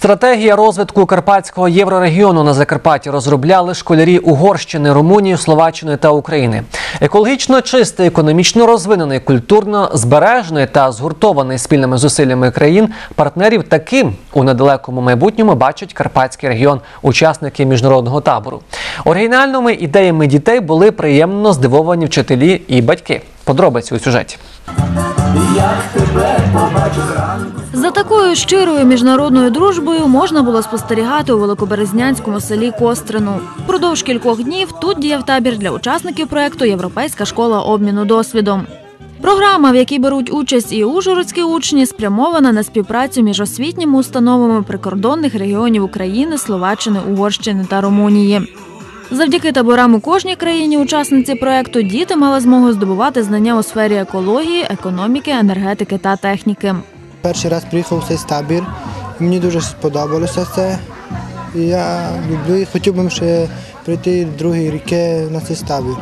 Стратегія розвитку карпатського єврорегіону на Закарпатті розробляли школярі Угорщини, Румунії, Словаччини та України. Екологічно чистий, економічно розвинений, культурно збережений та згуртований спільними зусиллями країн партнерів таким у недалекому майбутньому бачать карпатський регіон, учасники міжнародного табору. Оригінальними ідеями дітей були приємно здивовані вчителі і батьки. Подробиці у сюжеті. За такою щирою міжнародною дружбою можна було спостерігати у великоберезнянському селі Кострину. Впродовж кількох днів тут діяв табір для учасників проекту Європейська школа обміну досвідом. Програма, в якій беруть участь і ужгородські учні, спрямована на співпрацю між освітніми установами прикордонних регіонів України, Словаччини, Угорщини та Румунії. Завдяки таборам у кожній країні учасниці проекту діти мали змогу здобувати знання у сфері екології, економіки, енергетики та техніки. Перший раз приїхав у цей табір. Мені дуже сподобалося це. І я люблю і хотів би ще прийти другі ріки на цей табір.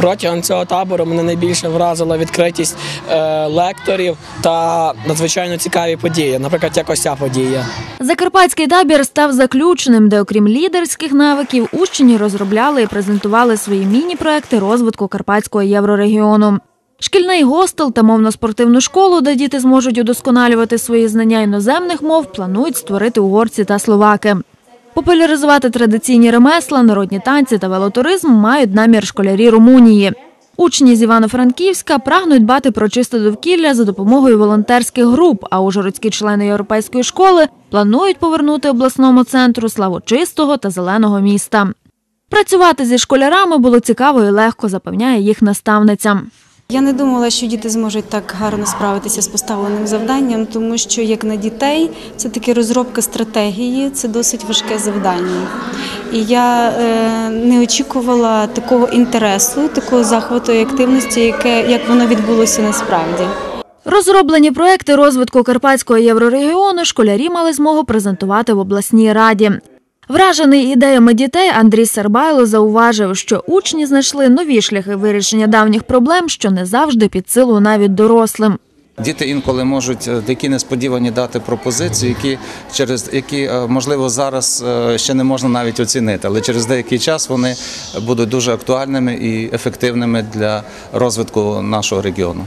Протягом цього табору мене найбільше вразила відкритість е, лекторів та надзвичайно цікаві події, наприклад, як ось ця подія. Закарпатський табір став заключним, де, окрім лідерських навиків, учні розробляли і презентували свої міні-проекти розвитку карпатського єврорегіону. Шкільний гостел та мовно-спортивну школу, де діти зможуть удосконалювати свої знання іноземних мов, планують створити угорці та словаки. Популяризувати традиційні ремесла, народні танці та велотуризм мають намір школярі Румунії. Учні з Івано-Франківська прагнуть дбати про чисте довкілля за допомогою волонтерських груп, а ужгородські члени європейської школи планують повернути обласному центру славу чистого та зеленого міста. Працювати зі школярами було цікаво і легко, запевняє їх наставниця. Я не думала, що діти зможуть так гарно справитися з поставленим завданням, тому що як на дітей це таки розробка стратегії, це досить важке завдання. І я е, не очікувала такого інтересу, такого захвату і активності, яке як воно відбулося насправді. Розроблені проекти розвитку карпатського єврорегіону школярі мали змогу презентувати в обласній раді. Вражений ідеями дітей Андрій Сербайло зауважив, що учні знайшли нові шляхи вирішення давніх проблем, що не завжди під силу навіть дорослим. Діти інколи можуть е, такі несподівані дати пропозиції, які через які е, можливо зараз е, ще не можна навіть оцінити, але через деякий час вони будуть дуже актуальними і ефективними для розвитку нашого регіону.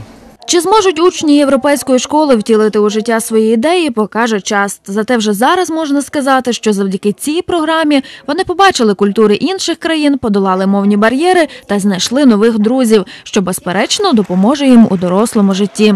Чи зможуть учні європейської школи втілити у життя свої ідеї, покаже час. Зате вже зараз можна сказати, що завдяки цій програмі вони побачили культури інших країн, подолали мовні бар'єри та знайшли нових друзів, що безперечно допоможе їм у дорослому житті.